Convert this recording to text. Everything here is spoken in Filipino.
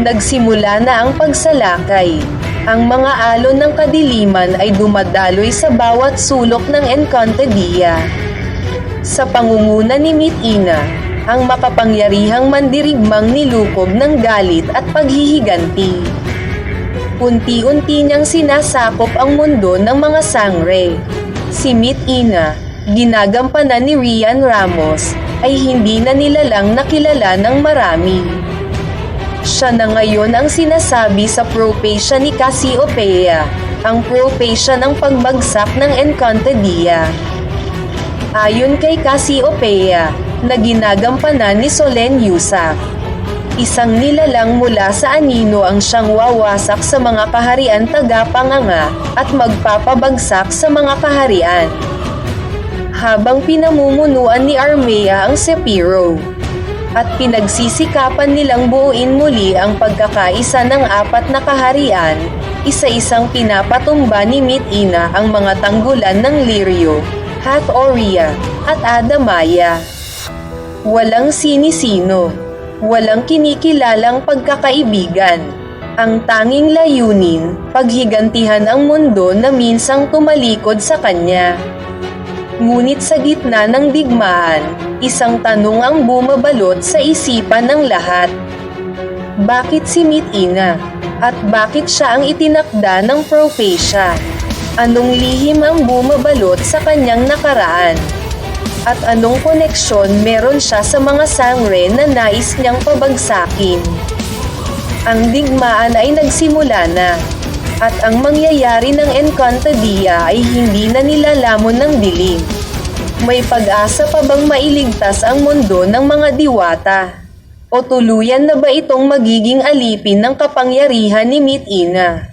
Nagsimula na ang pagsalakay. Ang mga alon ng kadiliman ay dumadaloy sa bawat sulok ng Encantadia. Sa pangunguna ni Mitina, ang makapangyarihang mandirigmang nilukob ng galit at paghihiganti. Unti-unti niyang sinasakop ang mundo ng mga sangre. Si Mitina, ginagampanan ni Rian Ramos, ay hindi na nilalang nakilala ng marami. Siya na ngayon ang sinasabi sa propasia ni Cassiopeia, ang propasia ng pagbagsak ng Encantadia. Ayon kay Cassiopeia, na ginagampanan ni Solen Yusuf. Isang nilalang mula sa anino ang siyang wawasak sa mga kaharian tagapanganga at magpapabagsak sa mga kaharian. Habang pinamumunuan ni Armea ang Sepiro, at pinagsisikapan nilang buuin muli ang pagkakaisa ng apat na kaharian, isa-isang pinapatumba ni Mitina ang mga tanggulan ng Lirio, Hathoria, at Adamaya. Walang sinisino, walang kinikilalang pagkakaibigan. Ang tanging layunin, paghigantihan ang mundo na minsang tumalikod sa kanya. Ngunit sa gitna ng digmaan, isang tanong ang bumabalot sa isipan ng lahat. Bakit si Mitina? At bakit siya ang itinakda ng propesya? Anong lihim ang bumabalot sa kanyang nakaraan? At anong koneksyon meron siya sa mga sangre na nais niyang pabagsakin? Ang digmaan ay nagsimula na, at ang mangyayari ng Encantadia ay hindi na nilalamon ng dilim. May pag-asa pa bang mailigtas ang mundo ng mga diwata? O tuluyan na ba itong magiging alipin ng kapangyarihan ni Mitina?